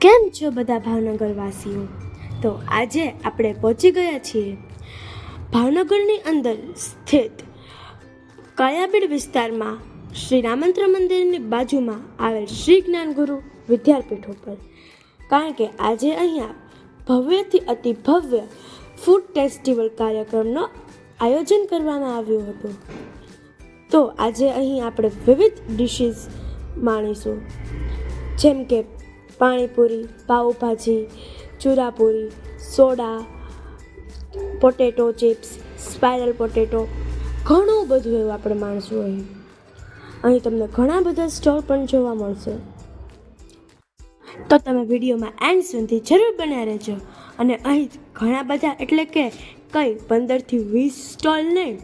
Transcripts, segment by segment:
કેમ છો બધા ભાવનગરવાસીઓ? તો આજે આપણે પહોંચી ગયા છીએ ભાવનગરની અંદર સ્થિત કાળિયાબીડ વિસ્તારમાં શ્રી રામંત્ર મંદિરની બાજુમાં આવેલ શ્રી જ્ઞાનગુરુ વિદ્યાપીઠ ઉપર. કારણ કે આજે અહીંયા ભવ્યથી અતિ ભવ્ય ફૂડ ફેસ્ટિવલ કાર્યક્રમનો આયોજન કરવામાં આવ્યું હતું. તો આજે અહીં આપણે વિવિધ ડિશિસ માણીશું. જેમ કે panipuri, pav bhaji, ચૂરાપુરી, soda, potato chips, spiral potato, ઘણું બધું એવું આપણે માણશું અહીં અહીં તમને ઘણા બધા સ્ટોલ પણ જોવા મળશે. તો તમે વિડીયોમાં એન્ડ સુધી જરૂર બન્યા રહેજો. અને અહીં ઘણા બધા એટલે કે કંઈ પંદરથી વીસ સ્ટોલ નહીં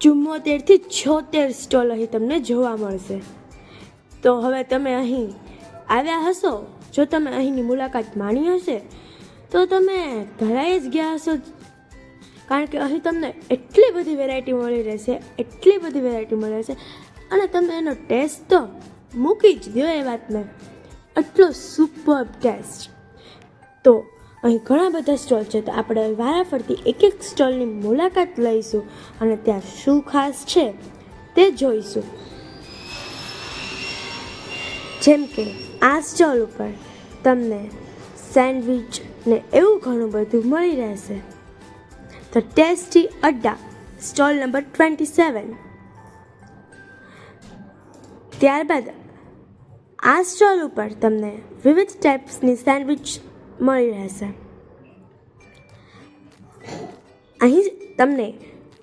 ચુમ્મોતેરથી છોતેર સ્ટોલ અહીં તમને જોવા મળશે. તો હવે તમે અહીં આવ્યા હશો? જો તમે અહીંની મુલાકાત માણી હશે, તો તમે ધરાઈ જ ગયા હશો. કારણ કે અહીં તમને એટલી બધી વેરાયટી મળી રહેશે, એટલી બધી વેરાયટી મળી રહેશે. અને તમે એનો ટેસ્ટ તો મૂકી જ દો એ વાતને. એટલો સુપર ટેસ્ટ તો અહીં ઘણા બધા સ્ટોલ છે, તો આપણે વારાફરતી એક એક સ્ટોલની મુલાકાત લઈશું અને ત્યાં શું ખાસ છે તે જોઈશું. જેમ કે આ સ્ટોલ ઉપર તમને સેન્ડવિચ ને એવું ઘણું બધું મળી રહેશે. તો tasty Adda, stall number twenty seven. ત્યારબાદ આ સ્ટોલ ઉપર તમને વિવિધ ટાઈપ્સની સેન્ડવિચ મળી રહેશે. અહીં તમને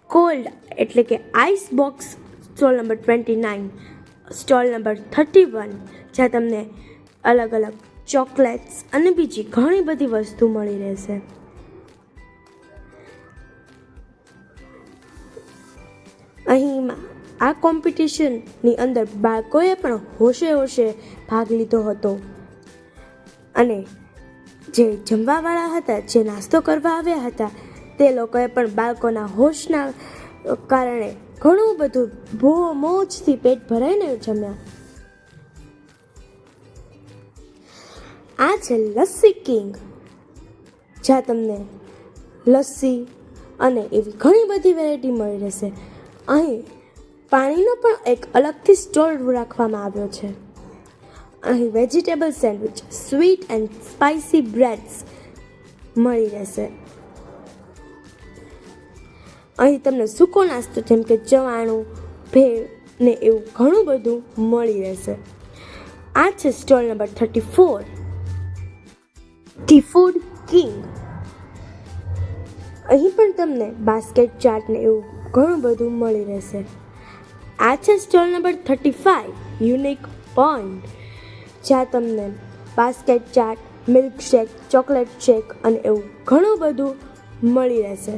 કોલ્ડ એટલે કે ice box stall number twenty nine, stall number thirty one જ્યાં તમને અલગ અલગ ચોકલેટ્સ અને બીજી ઘણી બધી વસ્તુ મળી રહેશે. અહીં આ કોમ્પિટિશનની અંદર બાળકોએ પણ હોશે હોશે ભાગ લીધો હતો. અને જે જમવાવાળા હતા, જે નાસ્તો કરવા આવ્યા હતા, તે લોકોએ પણ બાળકોના હોશના કારણે ઘણું બધું બહુ મોજથી પેટ ભરાઈને જમ્યા. આ છે લસ્સી કિંગ. જ્યાં તમને લસ્સી અને એવી ઘણી બધી વેરાયટી મળી રહેશે. અહીં પાણીનો પણ એક અલગથી સ્ટોલ રાખવામાં આવ્યો છે. અહીં vegetable sandwich sweet and spicy breads મળી રહેશે. અહીં તમને સૂકો નાસ્તો જેમ કે ચવાણું, ભેળ ને એવું ઘણું બધું મળી રહેશે. આ છે stall number thirty four T food king. અહીં પણ તમને બાસ્કેટ ચાટને એવું ઘણું બધું મળી રહેશે. આ છે stall number thirty five unique point જ્યાં તમને basket chaat milk shake chocolate shake અને એવું ઘણું બધું મળી રહેશે.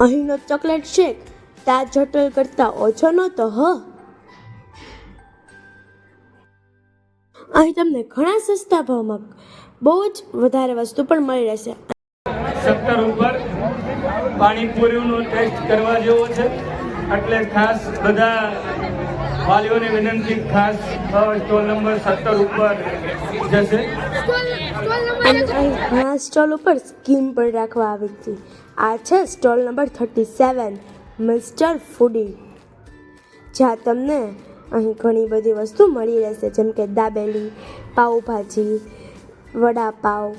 અહીંનો ચોકલેટ શેક તાજ હોટલ કરતાં ઓછો નહોતો, હ? અહીં તમને ઘણા સસ્તા ભાવમાં બહુ જ વધારે વસ્તુ પણ મળી રહેશે. સત્તર ઉપર પાણીપુરીનો ટેસ્ટ કરવા જેવો છે. એટલે ખાસ બધા વાલીઓને વિનંતી ખાસ સ્ટોલ નંબર સત્તર ઉપર જશે. અહીં ઘણા સ્ટોલ ઉપર સ્કીમ પણ રાખવા આવી હતી આ છે stall number thirty seven mister foodie જ્યાં તમને અહીં ઘણી બધી વસ્તુ મળી રહેશે, જેમ કે દાબેલી, પાઉભાજી, વડાપાવ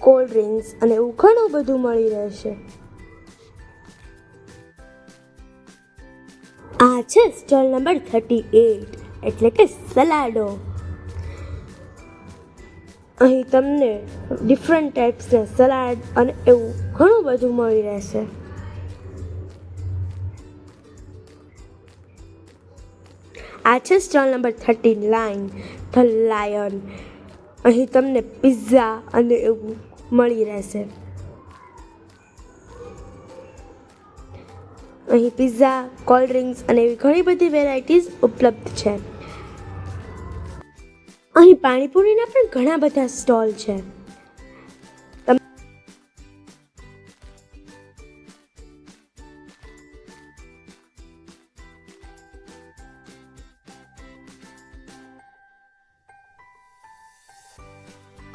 કોલ્ડ ડ્રિંક્સ અને એવું ઘણું બધું મળી રહેશે. આ છે સ્ટોલ નંબર થર્ટી એટ એટલે કે સલાડો. અહીં તમને ડિફરન્ટ ટાઈપ્સના સલાડ અને એવું ઘણું બધું મળી રહેશે. છે stall number thirty nine, the lion. અહીં તમને પિઝા અને એવું મળી રહેશે. અહીં પિઝા, કોલ્ડ ડ્રિંક્સ અને એવી ઘણી બધી વેરાયટીઝ ઉપલબ્ધ છે. અહીં પાણીપુરીના પણ ઘણા બધા સ્ટોલ છે.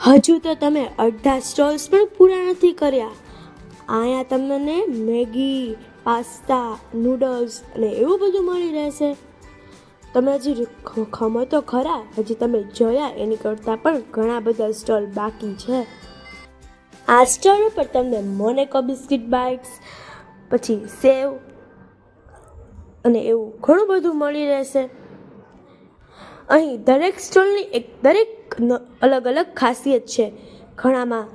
હજુ તો તમે અડધા સ્ટોલ્સ પણ પૂરા નથી કર્યા. અહીંયા તમને મેગી, પાસ્તા નૂડલ્સ અને એવું બધું મળી રહેશે. તમે હજી ખમો તો ખરા? હજી તમે જોયા એની કરતાં પણ ઘણા બધા સ્ટોલ બાકી છે. આ સ્ટોલ ઉપર તમને મોનેકો બિસ્કિટ બાઇટ્સ પછી સેવ અને એવું ઘણું બધું મળી રહેશે. અહીં દરેક સ્ટોલની એક દરેક અલગ અલગ ખાસિયત છે. ઘણામાં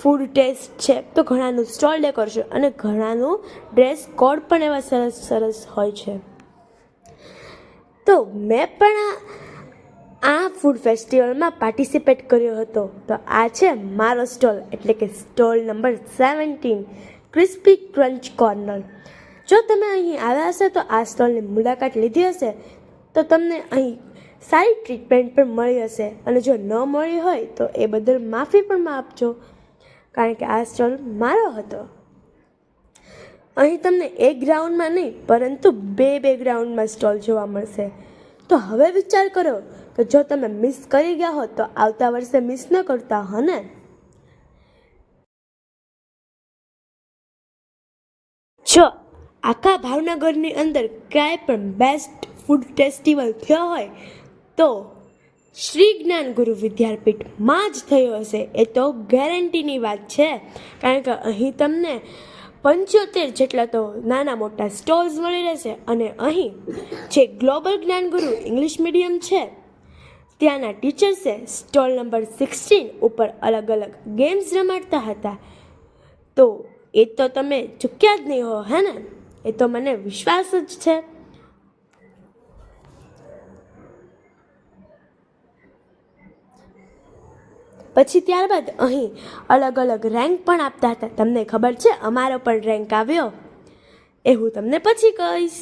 ફૂડ ટેસ્ટ છે, તો ઘણાનું સ્ટોલ ડેકોર છે અને ઘણાનું ડ્રેસ કોડ પણ એવા સરસ સરસ હોય છે. તો મેં પણ આ ફૂડ ફેસ્ટિવલમાં પાર્ટિસિપેટ કર્યો હતો. તો આ છે મારો સ્ટોલ એટલે કે stall number seventeen crispy crunch corner જો તમે અહીં આવ્યા હશે તો આ સ્ટોલની મુલાકાત લીધી હશે. તો તમને અહીં સારી ટ્રીટમેન્ટ પણ મળી હશે. અને જો ન મળી હોય તો એ બદલ માફી પણ આપજો કારણ કે આ સ્ટોલ મારો હતો. અહીં તમને એક ગ્રાઉન્ડમાં નહીં, પરંતુ બે બે ગ્રાઉન્ડમાં સ્ટોલ જોવા મળશે. તો હવે વિચાર કરો કે જો તમે મિસ કરી ગયા હો તો આવતા વર્ષે મિસ ન કરતા, હો ને? જો, આખા ભાવનગરની અંદર ક્યાંય પણ બેસ્ટ ફૂડ ફેસ્ટિવલ થયો હોય તો શ્રી જ્ઞાન ગુરુ વિદ્યાપીઠમાં જ થયો હશે, એ તો ગેરંટીની વાત છે. કારણ કે અહીં તમને પંચોતેર જેટલા તો નાના મોટા સ્ટોલ્સ મળી રહેશે અને અહીં જે ગ્લોબલ જ્ઞાનગુરુ ઇંગ્લિશ મીડિયમ છે, ત્યાંના ટીચર્સે સ્ટોલ નંબર સિક્સટીન ઉપર અલગ અલગ ગેમ્સ રમાડતા હતા. તો એ તો તમે ચૂક્યા જ નહીં હો, હે ને? એ તો મને વિશ્વાસ જ છે. પછી ત્યારબાદ અહીં અલગ અલગ રેન્ક પણ આપતા હતા. તમને ખબર છે, અમારો પણ રેન્ક આવ્યો. એ હું તમને પછી કહીશ.